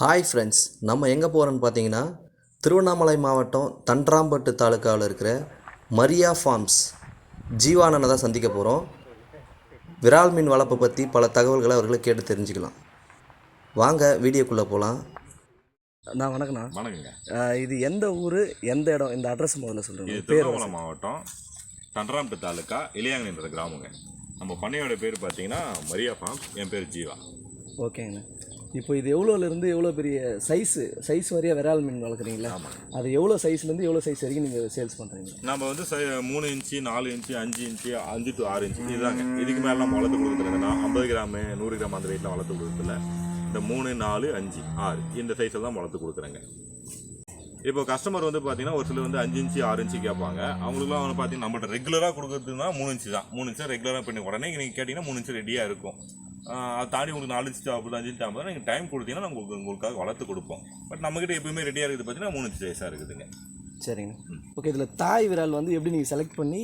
Hi friends நம்ம எங்கே போகிறோன்னு பார்த்தீங்கன்னா திருவண்ணாமலை மாவட்டம் தன்றாம்பட்டு தாலுக்காவில் இருக்கிற மரியா ஃபார்ம்ஸ் ஜீவானனை தான் சந்திக்க போகிறோம் விரால் மீன் வளர்ப்பை பற்றி பல தகவல்களை அவர்களை கேட்டு தெரிஞ்சுக்கலாம். வாங்க வீடியோக்குள்ளே போகலாம் நான் வணக்கண்ணா வணக்கங்க. இது எந்த ஊர் எந்த இடம் இந்த அட்ரஸ் முதல்ல சொல்கிறேன் திருவண்ணாமலை மாவட்டம் தண்டராம்பட்டு தாலுக்கா இளையாங்கன்ற கிராமங்க. நம்ம பண்ணையோட பேர் பார்த்தீங்கன்னா மரியா ஃபார்ம் என் பேர் ஜீவா. ஓகேங்கண்ணா. இப்போ இது எவ்வளோலேருந்து எவ்வளோ பெரிய சைஸு சைஸ் வரையா விரால் மீன் வளர்க்குறீங்களா? அது எவ்வளோ சைஸ்லேருந்து எவ்வளோ சைஸ் வரைக்கும் நீங்கள் சேல்ஸ் பண்ணுறீங்க நம்ம வந்து மூணு இன்ச்சு நாலு இன்ச்சு அஞ்சு இன்ச்சு அஞ்சு டு ஆறு இன்ச்சு இதுதாங்க. இதுக்கு மேலே நம்ம வளர்த்து கொடுக்குறதுனா ஐம்பது கிராமு நூறு கிராம் அந்த வெயிட்லாம் வளர்த்து கொடுக்குறதில்ல இந்த மூணு நாலு அஞ்சு ஆறு இந்த சைஸில் தான் வளர்த்து கொடுக்குறேங்க. இப்போ கஸ்டமர் வந்து பார்த்தீங்கன்னா ஒரு சிலர் வந்து அஞ்சு இன்ச்சு ஆறு இன்ச்சு கேட்பாங்க. அவங்களுக்குலாம் வந்து பார்த்தீங்கன்னா நம்மள்ட்ட ரெகுலராக கொடுக்குறதுனா மூணு இன்ச்சு தான். மூணு இன்ச்சு ரெகுலராக பண்ணி உடனே நீங்கள் கேட்டிங்கன்னா மூணு இன்ச்சு ரெடியாக இருக்கும். அதை தாண்டி உங்களுக்கு நாலு தேவைப்படுது அஞ்சு தேவைப்படுது நீங்கள் டைம் கொடுத்தீங்கன்னா நம்ம உங்களுக்கு உங்களுக்காக வளர்த்து கொடுப்போம். பட் நம்மகிட்ட எப்பயுமே ரெடியாக இருக்குது பார்த்தீங்கன்னா மூணு சைஸாக இருக்குதுங்க. சரிங்க. ஓகே இதில் தாய் விரால் வந்து எப்படி நீங்கள் செலக்ட் பண்ணி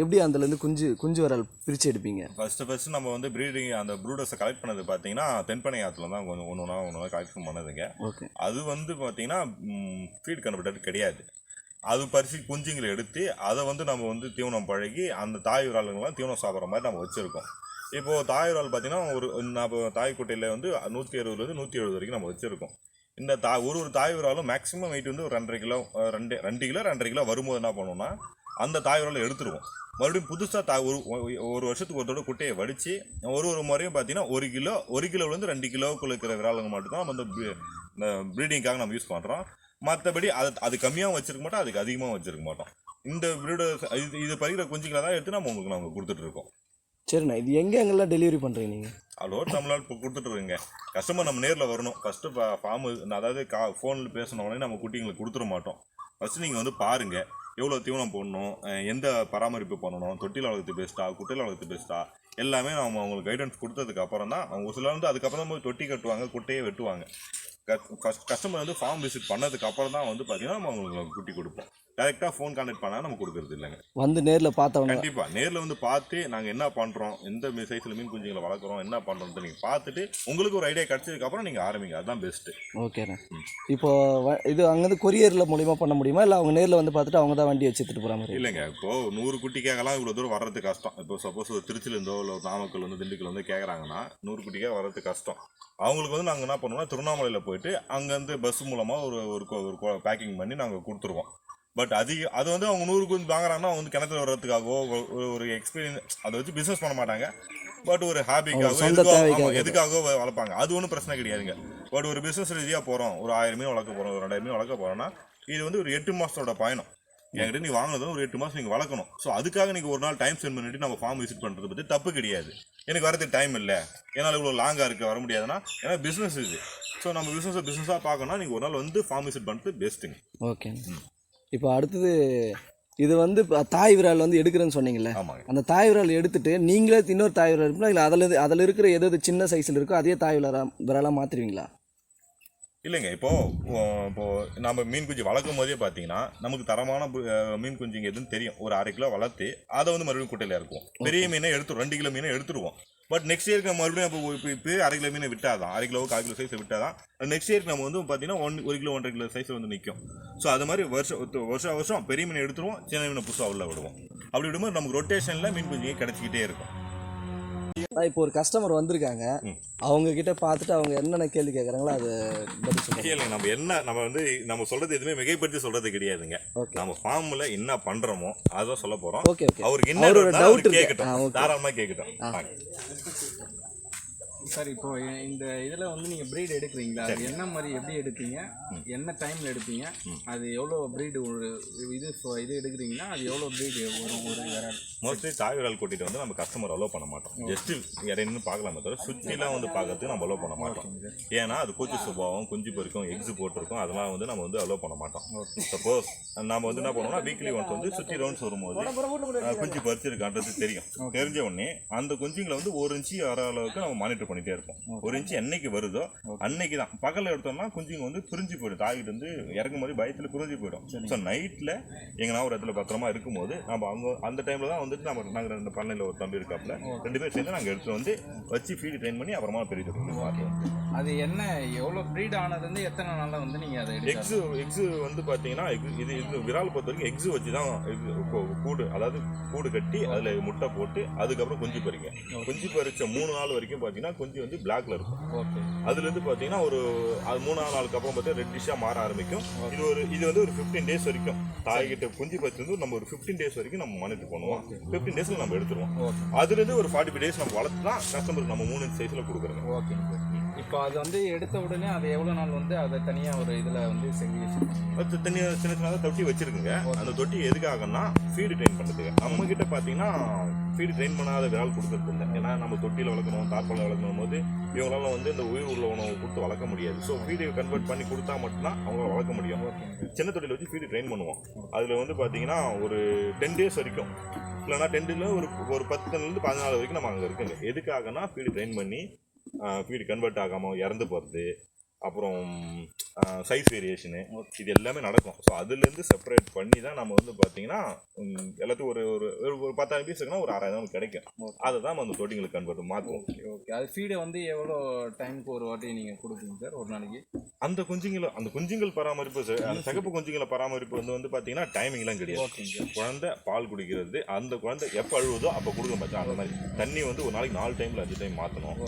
எப்படி அதுலேருந்து குஞ்சு குஞ்சு விரால் பிரித்து எடுப்பீங்க? ஃபர்ஸ்ட் ஃபர்ஸ்ட் நம்ம வந்து ப்ரீடிங் அந்த ப்ரூடர்ஸை கலெக்ட் பண்ணது பார்த்தீங்கன்னா தென்பனை ஆற்றுல தான் கொஞ்சம் ஒன்று ஒன்றா ஒன்று கலெக்ஷன் பண்ணதுங்க. ஓகே அது வந்து பார்த்தீங்கன்னா ஃபீட் கன்வெர்டர் கிடையாது. அது பரிசு குஞ்சுங்களை எடுத்து அதை வந்து நம்ம வந்து தீவனம் பழகி அந்த தாய் விராலுங்கெல்லாம் தீவனம் சாப்பிட்ற மாதிரி நம்ம வச்சுருக்கோம். இப்போது தாய் விரால் பார்த்தீங்கன்னா ஒரு நம்ம தாய் குட்டையில் வந்து நூற்றி அறுபதுலேருந்து நூற்றி எழுபது வரைக்கும் நம்ம வச்சுருக்கோம். இந்த தா ஒரு ஒரு தாய் விராலும் மேக்ஸிமம் வெயிட் வந்து ஒரு ரெண்டரை கிலோ ரெண்டு ரெண்டு கிலோ ரெண்டரை கிலோ வரும்போது என்ன பண்ணுவோம்னா அந்த தாய் விராலை எடுத்துருவோம். மறுபடியும் புதுசாக தா ஒரு ஒரு வருஷத்துக்கு ஒரு குட்டையை வடித்து ஒரு ஒரு முறையும் பார்த்தீங்கன்னா ஒரு கிலோ ஒரு கிலோலேருந்து ரெண்டு கிலோவுக்குள்ள இருக்கிற விராலுங்க மட்டும்தான் நம்ம வந்து இந்த ப்ரீடிங்காக நம்ம யூஸ் பண்ணுறோம் மற்றபடி அது அது கம்மியாகவும் வச்சுருக்க மாட்டோம் அதுக்கு அதிகமாக வச்சுருக்க மாட்டோம். இந்த ப்ரீடர் இது இது பறிக்கிற குஞ்சுங்களை தான் எடுத்து நம்ம உங்களுக்கு நாங்கள் கொடுத்துட்ருக்கோம் சரிண்ணா இது எங்கே எங்கெல்லாம் டெலிவரி பண்ணுறீங்க நீங்கள் அதோட தமிழ்நாடு இப்போ கொடுத்துட்ருங்க கஸ்டமர் நம்ம நேரில் வரணும். ஃபஸ்ட்டு ஃபார்மு அதாவது கா ஃபோனில் பேசின உடனே நம்ம குட்டிங்களுக்கு கொடுத்துட மாட்டோம். ஃபஸ்ட்டு நீங்கள் வந்து பாருங்கள் எவ்வளோ தீவனம் போடணும் எந்த பராமரிப்பு பண்ணணும் தொட்டியில் வளர்த்து பெஸ்ட்டா குட்டையில் வளர்த்து பெஸ்ட்டா எல்லாமே நம்ம அவங்களுக்கு கைடன்ஸ் கொடுத்ததுக்கு அப்புறம் தான் அவங்க சிலர் வந்து அதுக்கப்புறம் தான் தொட்டி கட்டுவாங்க குட்டையை வெட்டுவாங்க. கஸ்டமர் வந்து ஃபார்ம் விசிட் பண்ணதுக்கு அப்புறம் தான் வந்து பார்த்தீங்கன்னா நம்ம அவங்களுக்கு குட்டி கொடுப்போம். டேரெக்டாக ஃபோன் கான்டாக்ட் பண்ணால் நம்ம கொடுக்கறது இல்லைங்க. வந்து நேரில் பார்த்தவங்க. கண்டிப்பா. நேர்ல வந்து பார்த்து நாங்க என்ன பண்றோம் எந்த சைஸ்ல மீன் குஞ்சுங்களை வளர்க்குறோம் என்ன பண்றோம்னு நீங்க பார்த்துட்டு உங்களுக்கு ஒரு ஐடியா கிடைச்சதுக்கு அப்புறம் நீங்க ஆரம்பிங்க. அதுதான் பெஸ்ட் ஓகேண்ணா இப்போ வ- இது அங்கேருந்து கொரியரில் மூலிமா பண்ண முடியுமா? இல்லை அவங்க நேரில் வந்து பார்த்துட்டு அவங்க தான் வண்டி வச்சுட்டு போகிற மாதிரி? இல்லைங்க. இப்போ நூறு குட்டிக்காகலாம் இவ்வளவு தூரம் வர்றது கஷ்டம். இப்போ சப்போஸ் ஒரு திருச்சில இருந்தோ இல்லை ஒரு நாமக்கல் வந்து திண்டுக்கல் வந்து கேட்குறாங்கன்னா நூறு குட்டிக்காக வர்றது கஷ்டம். அவங்களுக்கு வந்து நாங்கள் என்ன பண்ணுவோம்னா திருவண்ணாமலையில் போயிட்டு அங்கேருந்து பஸ் மூலமாக ஒரு ஒரு பேக்கிங் பண்ணி நாங்கள் கொடுத்துருவோம். பட் அதிக அது வந்து அவங்க நூறு குஞ்சு வாங்குறாங்கன்னா அவங்க வந்து கிணத்துல வர்றதுக்காகவோ ஒரு- எக்ஸ்பீரியன்ஸ் அதை வச்சு பிஸ்னஸ் பண்ண மாட்டாங்க. பட் ஒரு ஹாபிக்காக அவங்க சொந்த எதுக்கோ தேவைக்காக. ஆமா, எதுக்காக வ- வளர்ப்பாங்க. அது ஒன்றும் பிரச்சனை கிடையாதுங்க. பட் ஒரு பிஸ்னஸ் ரீதியாக போகிறோம் ஒரு ஆயிரம் மீன் வளர்க்க போகிறோம் ஒரு ரெண்டாயிரம் மீன் வளர்க்க போகிறோம்னா இது வந்து ஒரு எட்டு மாதத்தோட பயணம். என்கிட்ட நீ வாங்கினது ஒரு எட்டு மாதம் நீங்கள் வளர்க்கணும். ஸோ அதுக்காக நீங்கள் ஒரு நாள் டைம் ஸ்பெண்ட் பண்ணிட்டு நம்ம ஃபார்ம் விசிட் பண்ணுறது பற்றி தப்பு கிடையாது. எனக்கு வரதுக்கு டைம் இல்லை. என்னால் இவ்வளோ லாங்காக இருக்க வர முடியாதுன்னா ஏன்னா பிஸ்னஸ் இது. ஸோ நம்ம பிஸ்னஸை பிஸ்னஸாக பார்க்கணும்னா நீங்கள் ஒரு நாள் வந்து ஃபார்ம் விசிட் பண்ணுறது பெஸ்ட்டுங்க ஓகே இப்போ அடுத்தது இது வந்து இப்ப தாய் விரால் வந்து எடுக்கிறேன்னு சொன்னீங்கல்ல? அந்த தாய் விரால் எடுத்துட்டு நீங்களே இன்னொரு தாய் விரால் இருக்குங்களா இல்லை அதில் அதில் இருக்கிற எது எது சின்ன சைஸில் இருக்கோ அதே தாய் விராலா விராலாக மாற்றிடுவீங்களா இல்லைங்க இப்போ ஓ, இப்போ நம்ம மீன் குஞ்சு வளர்க்கும் போதே பார்த்தீங்கன்னா நமக்கு தரமான மீன் குஞ்சுங்க எதுன்னு தெரியும். ஒரு அரை கிலோ வளர்த்து அதை வந்து மறுபடியும் குட்டையில் இருக்கும் பெரிய மீனை எடுத்து ரெண்டு கிலோ மீனை எடுத்துருவோம். பட் நெக்ஸ்ட் இயருக்கு மறுபடியும் இப்போ இப்போ இப்போ அரை கிலோ மீனை விட்டாதான் அரை கிலோ கால் கிலோ சைஸ் விட்டாதான் நெக்ஸ்ட் இயருக்கு நம்ம வந்து பார்த்தீங்கன்னா ஒன் ஒரு கிலோ ஒன்றரை கிலோ சைஸ் வந்து நிற்கும் ஸோ அது மாதிரி வருஷம் வருஷம் வருஷம் பெரிய மீனை எடுத்துருவோம் சின்ன மீனை புதுசாக உள்ள விடுவோம். அப்படி விடும்போது நமக்கு ரொட்டேஷனில் மீன் குஞ்சுங்க கிடைச்சிக்கிட்டே இருக்கும். இப்போ ஒரு கஸ்டமர் வந்திருக்காங்க. அவங்க கிட்ட பார்த்துட்டு அவங்க என்னென்ன கேள்வி கேட்குறாங்களோ அதை பதில் சொல்லுங்க. நம்ம என்ன நம்ம வந்து நம்ம சொல்றது எதுவுமே மிகைப்படுத்தி சொல்றது கிடையாதுங்க. நம்ம ஃபார்ம்ல என்ன பண்றோமோ அதான் சொல்ல போறோம். ஓகே அவருக்கு என்ன இருக்கு. கேட்கட்டும். தாராளமா கேட்கட்டும். சார் இப்போ இந்த இதில் வந்து நீங்கள் ப்ரீட் எடுக்கிறீங்களா? அது என்ன மாதிரி எப்படி எடுப்பீங்க? என்ன டைமில் எடுப்பீங்க? அது எவ்வளோ ப்ரீடு ஒரு இது இது எடுக்கிறீங்கன்னா அது எவ்வளோ ப்ரீடு ஒரு ஒரு மோஸ்ட்லி தாய் விரல் கூட்டிட்டு வந்து நம்ம கஸ்டமர் அலோவ் பண்ண மாட்டோம். ஜஸ்ட் இடையின்னு பார்க்கலாமே தவிர சுற்றிலாம் வந்து பார்க்கறதுக்கு நம்ம அலோவ் பண்ண மாட்டோம். ஏன்னா அது கூச்சி சுபாவம் குஞ்சு பொறிக்கும் எக்ஸு போட்டிருக்கும். அதெல்லாம் வந்து நம்ம வந்து அலோவ் பண்ண மாட்டோம். சப்போஸ் நம்ம வந்து என்ன பண்ணுவோம்னா வீக்லி ஒன்ஸ் வந்து சுற்றி ரவுண்ட்ஸ் வரும்போது குஞ்சு பறிச்சிருக்கான்றது தெரியும். தெரிஞ்ச உடனே அந்த குஞ்சுங்களை வந்து ஒரு இன்ச்சு வர அளவுக்கு நம்ம மானிட்டர் பண்ணிட்டே இருப்போம். ஒரு இன்ச்சு என்னைக்கு வருதோ அன்னைக்கு தான் பகலில் எடுத்தோம்னா குஞ்சுங்க வந்து பிரிஞ்சு போயிடும். தாய்கிட்ட இருந்து இறங்கும் போது பயத்தில் பிரிஞ்சு போயிடும். ஸோ நைட்டில் எங்கன்னா ஒரு இடத்துல பத்திரமா இருக்கும்போது நம்ம அவங்க அந்த டைமில் தான் வந்துட்டு நம்ம நாங்கள் ரெண்டு பண்ணையில் ஒரு தம்பி இருக்காப்புல. ரெண்டு பேர் சேர்ந்து நாங்கள் எடுத்துட்டு வந்து வச்சு ஃபீடு ட்ரெயின் பண்ணி அப்புறமா பெரிய அது என்ன எவ்வளோ ப்ரீட் ஆனது வந்து எத்தனை நாளில் வந்து நீங்கள் அதை எக்ஸு எக்ஸு வந்து பார்த்தீங்கன்னா egg இது இது விரால் பொறுத்த வரைக்கும் எக்ஸு வச்சு தான் கூடு அதாவது கூடு கட்டி அதில் முட்டை போட்டு அதுக்கப்புறம் குஞ்சு பறிங்க. குஞ்சு பறிச்ச மூணு நாள் வரைக்கும் பார்த்தீங்கன்னா குஞ்சு வந்து பிளாக்ல இருக்கும். ஓகே அதுலேருந்து பார்த்தீங்கன்னா ஒரு அது மூணாவது நாளுக்கு அப்புறம் பார்த்தா ரெட்டிஷாக மாற ஆரம்பிக்கும். இது ஒரு இது வந்து ஒரு ஃபிஃப்டீன் டேஸ் வரைக்கும். தாய்கிட்ட குஞ்சு வந்து நம்ம ஒரு ஃபிஃப்டீன் டேஸ் வரைக்கும் நம்ம மானிட்டர் பண்ணுவோம் ஃபிஃப்டீன் டேஸில் நம்ம எடுத்துருவோம். ஓகே அதுலேருந்து ஒரு ஃபார்ட்டி ஃபைவ் டேஸ் நம்ம வளர்த்து தான் கஸ்டமருக்கு நம்ம மூணு சைஸில் கொடுக்குறோங்க. சார் இப்போ அது வந்து எடுத்த உடனே அது எவ்வளோ நாள் வந்து அதை தனியாக ஒரு இதில் வந்து அது தண்ணி சின்ன சின்னதாக தொட்டி வச்சிருக்குங்க. அந்த தொட்டி எதுக்காகன்னா ஃபீடு ட்ரெயின் பண்ணுறதுக்கு நம்ம கிட்ட பார்த்தீங்கன்னா ஃபீடு ட்ரெயின் பண்ணாத விரால் கொடுக்கறது இல்லை. ஏன்னா நம்ம தொட்டியில் வளர்க்கணும் தார்பாலில் வளர்க்கணும் போது இவங்களால வந்து இந்த உயிர் உள்ள உணவு கொடுத்து வளர்க்க முடியாது. ஸோ ஃபீடு கன்வெர்ட் பண்ணி கொடுத்தா மட்டும்தான் அவங்க வளர்க்க முடியும். சின்ன தொட்டியில் வச்சு ஃபீடு ட்ரெயின் பண்ணுவோம். அதில் வந்து பார்த்தீங்கன்னா ஒரு டென் டேஸ் வரைக்கும். இல்லைன்னா டென்டில் ஒரு ஒரு பத்துலேருந்து பதினாலு வரைக்கும் நம்ம அங்கே இருக்குங்க எதுக்காகனா ஃபீடு ட்ரெயின் பண்ணி ஃபீடு கன்வெர்ட் ஆகாமல் இறந்து போகிறது அப்புறம் சைஸ் வேரியேஷனு இது எல்லாமே நடக்கும். ஸோ அதுலேருந்து செப்பரேட் பண்ணி தான் நம்ம வந்து பார்த்தீங்கன்னா எல்லாத்துக்கும் ஒரு ஒரு ஒரு- பத்தாயிரம் பீஸ் இருக்குன்னா ஒரு ஆறாயிரம் நமக்கு கிடைக்கும். அதை தான் நம்ம அந்த தொட்டிங்களுக்கு கன்வெர்ட் மாற்றுவோம் ஓகே ஓகே. அது ஃபீடை வந்து எவ்வளோ டைமுக்கு ஒரு வாட்டி நீங்கள் கொடுப்பீங்க சார் ஒரு நாளைக்கு? அந்த குஞ்சுங்களை அந்த குஞ்சுங்கள் பராமரிப்பு அந்த சிகப்பு குஞ்சுங்களை பராமரிப்பு வந்து வந்து பார்த்தீங்கன்னா டைமிங்லாம் கிடையாது. குழந்தை பால் குடிக்கிறது அந்த குழந்தை எப்போ அழுவுதோ அப்போ கொடுக்க மாட்டோம் அந்த மாதிரி. தண்ணி வந்து ஒரு நாளைக்கு நாலு டைமில் அஞ்சு டைம் மாற்றணும்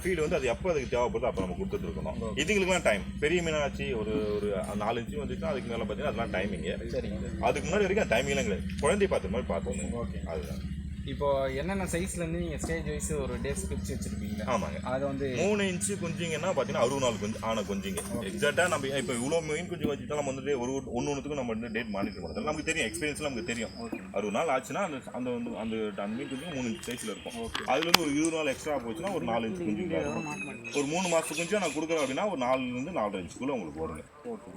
ஃபீடு வந்து அது எப்போ அதுக்கு தேவைப்படுதோ அப்போ நம்ம கொடுத்துட்டு இருக்கணும். இதுங்களுக்குலாம் டைம் பெரிய மீனாச்சு ஒரு ஒரு நாலு இன்ச்சு வந்துச்சுன்னா அதுக்கு மேலே பார்த்தீங்கன்னா அதெல்லாம் டைமிங்கு சரிங்க. சார் அதுக்கு முன்னாடி வரைக்கும் டைமிங்லாம் கிடையாது. குழந்தைய பார்த்த மாதிரி பார்த்தோம் ஓகே அதுதான். இப்போ என்னென்ன சைஸ்லேருந்து நீங்கள் ஸ்டேஜ் வைஸ் ஒரு டேஸ் பிரிச்சு வச்சுருப்பீங்க? ஆமாங்க. அதை வந்து மூணு இன்ச்சு குஞ்சிங்கன்னா பார்த்தீங்கன்னா அறுபது நாள் குஞ்சு ஆன குஞ்சுங்க எக்ஸாக்டாக நம்ம இப்போ இவ்வளோ மீன் குஞ்சு வச்சுட்டா நம்ம வந்துட்டு ஒரு ஒன்று ஒன்றுத்துக்கும் நம்ம வந்து டேட் மானிட்டர் பண்ணுறது நமக்கு தெரியும் எக்ஸ்பீரியன்ஸ் நமக்கு தெரியும். அறுபது நாள் ஆச்சுன்னா அந்த அந்த வந்து அந்த அந்த மீன் குஞ்சு மூணு இன்ச் சைஸில் இருக்கும். அதுல இருந்து ஒரு இருபது நாள் எக்ஸ்ட்ரா போச்சுன்னா ஒரு நாலு இன்ச் குஞ்சு ஒரு மூணு மாதத்து குஞ்சு நான் கொடுக்குறேன் அப்படின்னா ஒரு நாலுலேருந்து நாலரை இன்ச்சுக்குள்ளே உங்களுக்கு வருங்க ஓகே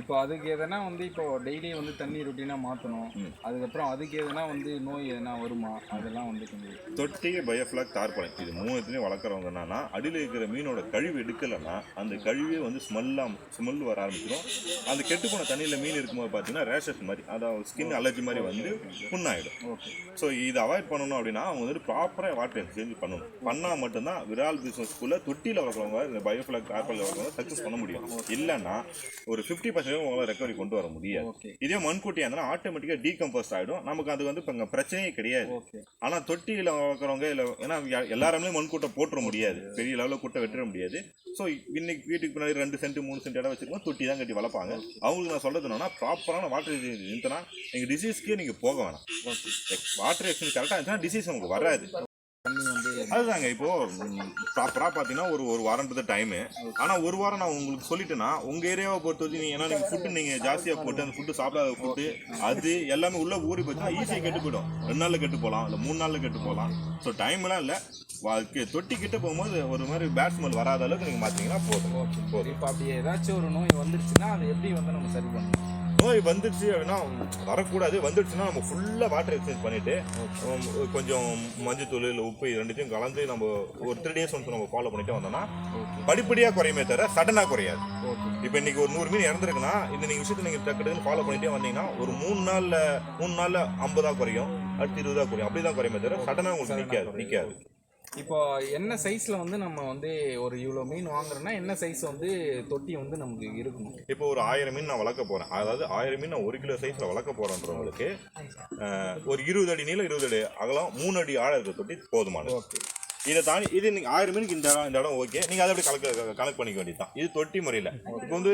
இப்போ அதுக்கு எதனா வந்து இப்போ டெய்லி வந்து தண்ணி ரொட்டீனாக மாற்றணும் அதுக்கப்புறம் அதுக்கு எதனா வந்து நோய் எதனா வருமா? அதெல்லாம் வந்து கொஞ்சம் தொட்டி பயோஃப்ளாக் தார்பாலின் இது மூணுத்துலேயும் வளர்க்குறவங்க என்னன்னா அடியில் இருக்கிற மீனோட கழிவு எடுக்கலைன்னா அந்த கழிவே வந்து ஸ்மெல்லாம் ஸ்மெல் வர ஆரம்பிச்சிடும் அந்த கெட்டுப்போன தண்ணியில் மீன் இருக்கும்போது பார்த்தீங்கன்னா ரேஷஸ் மாதிரி அதாவது ஸ்கின் அலர்ஜி மாதிரி வந்து புண்ணாயிடும். ஓகே. ஸோ இதை அவாய்ட் பண்ணணும் அப்படின்னா அவங்க வந்து ப்ராப்பராக வாட்டர் எக்ஸ்சேஞ்ச் பண்ணணும். பண்ணால் மட்டும்தான் விரால் பிஸ்னஸ்க்குள்ளே தொட்டியில் வளர்க்குறவங்க இந்த பயோஃப்ளாக் தார்பாலில் வளர்க்குறவங்க சக்ஸஸ் பண்ண முடியும். இல்லைன்னா ஒரு ஃபிஃப்டி பர்சன்ட் உங்களால் ரெக்கவரி கொண்டு வர முடியாது. இதே மண்குட்டியாக இருந்தால் ஆட்டோமேட்டிக்காக டீகம்போஸ்ட் ஆகிடும் நமக்கு அது வந்து இப்போ பிரச்சனையே கிடையாது. ஆனால் தொட்டியில் வளர்க்குறவங்க இல்லை ஏன்னா எல்லாருமே மண் கூட்டை போட்டுற முடியாது. பெரிய லெவலில் கூட்டை வெட்டிட முடியாது. ஸோ இன்னைக்கு வீட்டுக்கு பின்னாடி ரெண்டு சென்ட் மூணு சென்ட் இடம் வச்சிருக்கோம் தொட்டி தான் கட்டி வளர்ப்பாங்க. அவங்களுக்கு நான் சொல்றது என்னன்னா ப்ராப்பரான வாட்டர் இருந்துச்சுன்னா நீங்கள் டிசீஸ்க்கே நீங்கள் போக வேணாம். வாட்டர் எக்ஸ்சேஞ்ச் கரெக்டாக இருந்துச்சுன்னா டிசீஸ் உங்களுக்கு வராது. அதுதாங்க. இப்போ ப்ராப்பராக பார்த்தீங்கன்னா ஒரு ஒரு வாரன்றது டைமு ஆனால் ஒரு வாரம் நான் உங்களுக்கு சொல்லிட்டேன்னா உங்கள் ஏரியாவை பொறுத்த வரைக்கும் நீங்கள் ஏன்னா நீங்கள் ஃபுட்டு நீங்கள் ஜாஸ்தியாக போட்டு அந்த ஃபுட்டு சாப்பிடாத ஃபுட்டு அது எல்லாமே உள்ளே ஊறி போச்சுன்னா ஈஸியாக கெட்டு போயிடும். ரெண்டு நாளில் கெட்டு போகலாம் இல்லை மூணு நாளில் கெட்டு போகலாம். ஸோ டைம்லாம் இல்லை. தொட்டி கிட்ட போகும்போது ஒரு மாதிரி பேட் ஸ்மெல் வராத அளவுக்கு நீங்கள் மாற்றிங்கன்னா போதும். ஓகே இப்போ அப்படி ஏதாச்சும் ஒரு நோய் வந்துருச்சுன்னா அதை எப்படி வந்து நம்ம சரி பண்ணணும்? நோய் வந்துடுச்சு அப்படின்னா வரக்கூடாது. வந்துடுச்சுன்னா நம்ம ஃபுல்லாக வாட்டர் எக்ஸ்சேஞ்ச் பண்ணிவிட்டு கொஞ்சம் மஞ்சத்தூள் இல்லை உப்பு இது ரெண்டுத்தையும் கலந்து நம்ம ஒரு த்ரீ டேஸ் ஒன்ஸ் நம்ம ஃபாலோ பண்ணிட்டு வந்தோம்னா படிப்படியாக குறையுமே தவிர சடனாக குறையாது. இப்போ இன்னைக்கு ஒரு நூறு மீன் இறந்துருக்குன்னா இந்த நீங்கள் விஷயத்தை நீங்கள் டக்கு ஃபாலோ பண்ணிட்டே வந்தீங்கன்னா ஒரு மூணு நாளில் மூணு நாளில் ஐம்பதா குறையும் அடுத்து இருபதா குறையும். அப்படி தான் குறையுமே தவிர சடனாக உங்களுக்கு நிற்காது நிற்காது இப்போ என்ன சைஸ்ல வந்து நம்ம வந்து ஒரு இவ்வளோ மீன் வாங்குறோம்னா என்ன சைஸ் வந்து தொட்டி வந்து நமக்கு இருக்கணும்? இப்போ ஒரு ஆயிரம் மீன் நான் வளர்க்க போகிறேன் அதாவது ஆயிரம் மீன் நான் ஒரு கிலோ சைஸில் வளர்க்க போகிறேன்றவங்களுக்கு ஒரு இருபது அடி நீளம் இருபது அடி அகலம் மூணு அடி ஆழம் இருக்கிற தொட்டி போதுமானது ஓகே. இதை தாண்டி இது நீங்கள் ஆயிரம் மீனுக்கு இந்த இடம் இந்த இடம் ஓகே நீங்கள் அதை அப்படி கணக்கு கணக்கு பண்ணிக்க வேண்டியது தான் இது தொட்டி முறையில். இப்போ வந்து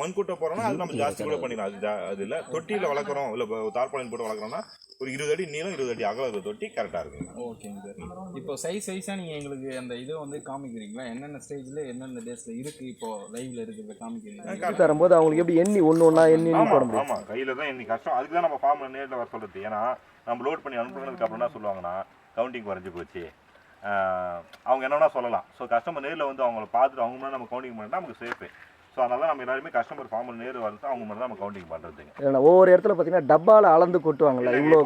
மண் கூட்ட போகிறோம்னா அது நம்ம ஜாஸ்தி கூட பண்ணிடலாம் அது அது இல்லை. தொட்டியில் வளர்க்குறோம் இல்லை தார்பாலின் போட்டு வளர்க்குறோம்னா ஒரு இருபது அடி நீளம் இருபது அடி அகலம் இருக்கிற தொட்டி கரெக்டாக இருக்குங்க. ஓகேங்க சார். இப்போ சைஸ் சைஸாக நீங்கள் எங்களுக்கு அந்த இதை வந்து காமிக்கிறீங்களா? என்னென்ன ஸ்டேஜில் என்னென்ன டேஸில் இருக்குது இப்போ லைவ்ல இருக்கிறத காமிக்கிறீங்க தரும்போது அவங்களுக்கு எப்படி எண்ணி ஒன்று ஒன்றா எண்ணி எண்ணி போட ஆமா முடியும் ஆமா. கையில தான் இன்னைக்கு கஷ்டம். அதுக்கு தான் நம்ம ஃபார்ம்ல நேரில் வர சொல்றது. ஏன்னா நம்ம லோட் பண்ணி அனுப்புனதுக்கு அப்புறம் என்ன சொல்லுவாங்கன்னா கவுண்டிங் குறைஞ்சு போச்சு. அவங்க என்ன சொல்லலாம். ஸோ கஸ்டமர் நேரில் வந்து அவங்கள பார்த்துட்டு அவங்க முன்னாடி நம்ம கவுண்டிங் பண்ணிட்டா நமக்கு சேஃபு ஸோ அதனால நம்ம எல்லாருமே கஸ்டமர் ஃபார்மில் நேரில் வரது அவங்க மட்டும் நம்ம கவுண்டிங் பண்ணுறதுங்க இல்லைண்ணா ஒவ்வொரு இடத்துல பார்த்தீங்கன்னா டப்பாவில் அளந்து கொட்டுவாங்கல்ல இவ்வளோ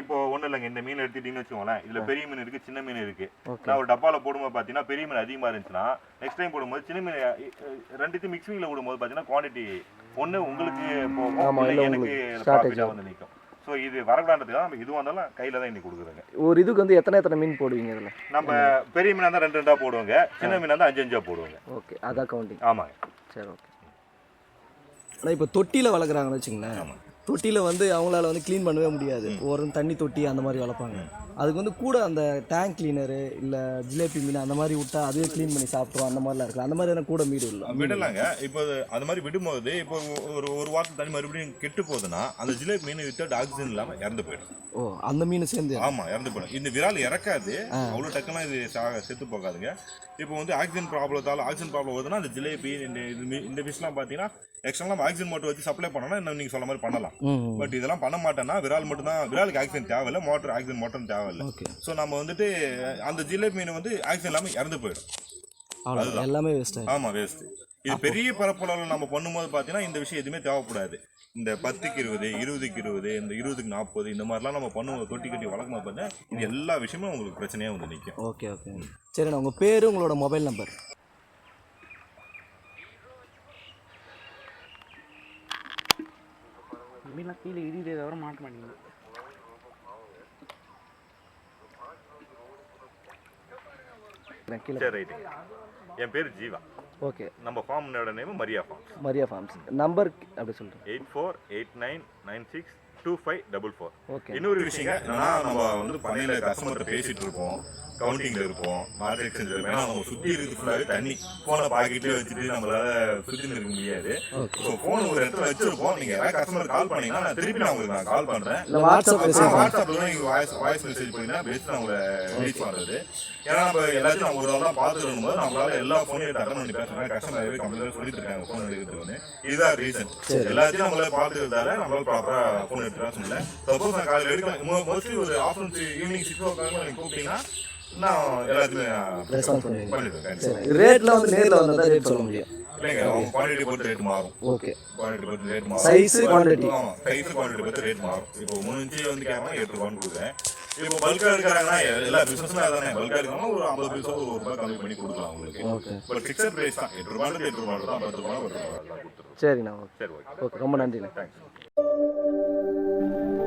இப்போ ஒன்றும் இல்லைங்க இந்த மீன் எடுத்துட்டீங்கன்னு வச்சுக்கோங்களேன் இதுல பெரிய மீன் இருக்கு சின்ன மீன் இருக்கு. ஓகே. நான் ஒரு டப்பால போடும்போது பார்த்தீங்கன்னா பெரிய மீன் அதிகமா இருந்துச்சுன்னா நெக்ஸ்ட் டைம் போடும்போது சின்ன மீன் ரெண்டுத்தையும் மிக்சிங்ல விடும்போது பார்த்தீங்கன்னா குவாண்டிட்டி ஒன்று உங்களுக்கு போகும் எனக்கு ப்ராஃபிட்டாக. வந்து நிற்கும் ஸோ இது தான் நம்ம இதுவாக இருந்தாலும் கையில் தான் இன்னைக்கு கொடுக்குறோங்க. ஒரு இதுக்கு வந்து எத்தனை எத்தனை மீன் போடுவீங்க இதில்? நம்ம பெரிய மீனாக இருந்தால் ரெண்டு ரெண்டாக போடுவோங்க சின்ன மீனாக இருந்தால் அஞ்சு அஞ்சா போடுவோங்க. ஓகே அதான் கவுண்டிங் ஆமாங்க. சரி ஓகே. ஆனால் இப்போ தொட்டியில் வளர்க்குறாங்கன்னு வச்சுங்களேன் தொட்டியில் வந்து அவங்களால வந்து க்ளீன் பண்ணவே முடியாது. ஒரு தண்ணி தொட்டி அந்த மாதிரி வளர்ப்பாங்க. அதுக்கு வந்து கூட அந்த டேங்க் கிளீனரு இல்லை ஜிலேபி மீன் அந்த மாதிரி விட்டா அதுவே க்ளீன் பண்ணி சாப்பிட்றோம் அந்த மாதிரிலாம் இருக்கலாம். அந்த மாதிரி கூட மீடு இல்லை விடலாங்க. இப்போ அது அது மாதிரி விடும்போது இப்போ ஒரு ஒரு வாரத்துக்கு தண்ணி மறுபடியும் கெட்டு போகுதுன்னா அந்த ஜிலேபி மீன் வித்தவுட் ஆக்சிஜன் இல்லாமல் இறந்து போயிடும். ஓ அந்த மீன் சேர்ந்து ஆமா இறந்து போயிடும். இந்த விரால் இறக்காது. அவ்வளோ டக்குலாம் இது செத்து போகாதுங்க. இப்போ வந்து ஆக்சிஜன் ப்ராப்ளத்தால ஆக்சிஜன் ப்ராப்ளம் வருதுன்னா அந்த ஜிலேபி இந்த இந்த ஃபிஷ்லாம் பார்த்தீங்கன்னா எக்ஸ்ட்ரா நம்ம ஆக்சிஜன் மோட்டர் வச்சு சப்ளை பண்ணோம்னா இன்னும் நீங்கள் சொல்ல மாதிரி பண்ணலாம். ம். பட் இதெல்லாம் பண்ண மாட்டேன்னா விரால் மட்டும் தான் விராலுக்கு ஆக்சிஜன் தேவையில்லை மோட்டர் ஆக்சிஜன் மோட்டரும் தேவையில்லை. ஸோ நம்ம வந்துட்டு அந்த ஜிலேபி மீன் வந்து ஆக்சிஜன் இல்லாமல் இறந்து போயிடும். எல்லாமே வேஸ்ட் ஆகிடும் ஆமா வேஸ்ட் இது பெரிய பரப்பளவில் நம்ம பண்ணும்போது பார்த்தீங்கன்னா இந்த விஷயம் எதுவுமே தேவைப்படாது. இந்த பத்துக்கு இருபது இருபதுக்கு இருபது இந்த இருபதுக்கு நாற்பது இந்த மாதிரிலாம் நம்ம பண்ணுவோம் தொட்டி கட்டி வளர்க்கும் போது பார்த்தீங்கன்னா இது எல்லா விஷயமும் உங்களுக்கு பிரச்சனையாக வந்து நிற்கும் ஓகே ஓகே. சரிண்ணா உங்கள் பேர் உங்களோட மொபைல் நம்பர். மீன்லாம் கீழே இடிதே தவிர மாட்ட மாட்டேங்குது. கீழே ரைட்டு என் பேர் ஜீவா. ஓகே. நம்ம ஃபார்மோட name Maria farm Maria farms. Number அப்படி சொல்கிறேன் eight four eight nine nine six two five double four okay இன்னொரு விஷயங்க என்னன்னா நம்ம வந்து பண்ணையில கஸ்டமர்கிட்ட பேசிட்டு இருப்போம் கவுண்டிங்ல இருப்போம் மார்க் எக்ஸ்சேஞ்ச் ஏன்னா நம்ம சுத்தி இருக்கு ஃபுல்லாவே தண்ணி. போனை பாக்கெட்லயே வச்சுட்டு நம்மளால சுத்தின்னு இருக்க முடியாது. ஸோ போன் ஒரு இடத்துல வச்சிருப்போம். நீங்க யாராவது கஸ்டமர் கால் பண்ணீங்கன்னா நான் திருப்பி நான் உங்களுக்கு நான் கால் பண்றேன். இல்லை வாட்ஸ்அப் மெசேஜ் வாட்ஸ்அப்ல நீங்க வாய்ஸ் வாய்ஸ் மெசேஜ் பண்ணீங்கன்னா பெஸ்ட் நான் உங்களை ரீச் பண்றது. ஏன்னா நம்ம எல்லாத்தையும் நம்ம ஒரு நாள் பார்த்துட்டு போது நம்மளால எல்லா ஃபோனையும் அட்டன் பண்ணி பேசுறோம் கஸ்டமர் கம்பெனில சொல்லிட்டு இருக்காங்க ஃபோன் எடுக்கிறதுன்னு இதுதான் ரீசன் எல்லாத்தையும் நம்மளால பார்த்துக்கிறதால நம்மளால ப்ராப்பரா ஃபோன் எடுத்துக்கலாம் சொல்லல சப்போஸ் நான் காலையில் எடுக்க மோஸ்ட்லி ஒரு afternoon six six o'clock கூப்பிட்டீங்கன்னா நான் எல்லாத்தையுமே ரெஸ்பான்ஸ் வந்து நேரில் வந்தால் தான் ரேட் சொல்ல முடியும். இல்லைங்க அவங்க குவான்டிட்டி பொறுத்து ரேட் மாறும். ஓகே குவான்டிட்டி பொறுத்து ரேட் மாறும். சைஸ் குவான்டிட்டி பொறுத்து ரேட் மாறும். இப்போ மூணு இன்ச்சு வந்து கேட்கலாம் எட்டு ரூபான்னு கொடுக்குறேன். இப்போ பல்கா எடுக்கிறாங்கன்னா எல்லா பிசினஸ்மே அதானே. பல்கா எடுக்கணும் ஒரு ஐம்பது பைசா ஒரு ரூபாய் கம்மி பண்ணி கொடுக்கலாம் உங்களுக்கு ஓகே பட் ஃபிக்ஸட் பிரைஸ் தான். எட்டு ரூபாய் எட்டு ரூபாய் தான். பத்து ரூபாய். கொடுத்துருவோம் சரிண்ணா ஓகே சரி ஓகே ரொம்ப நன்றிண்ணா. தேங்க்ஸ் うん。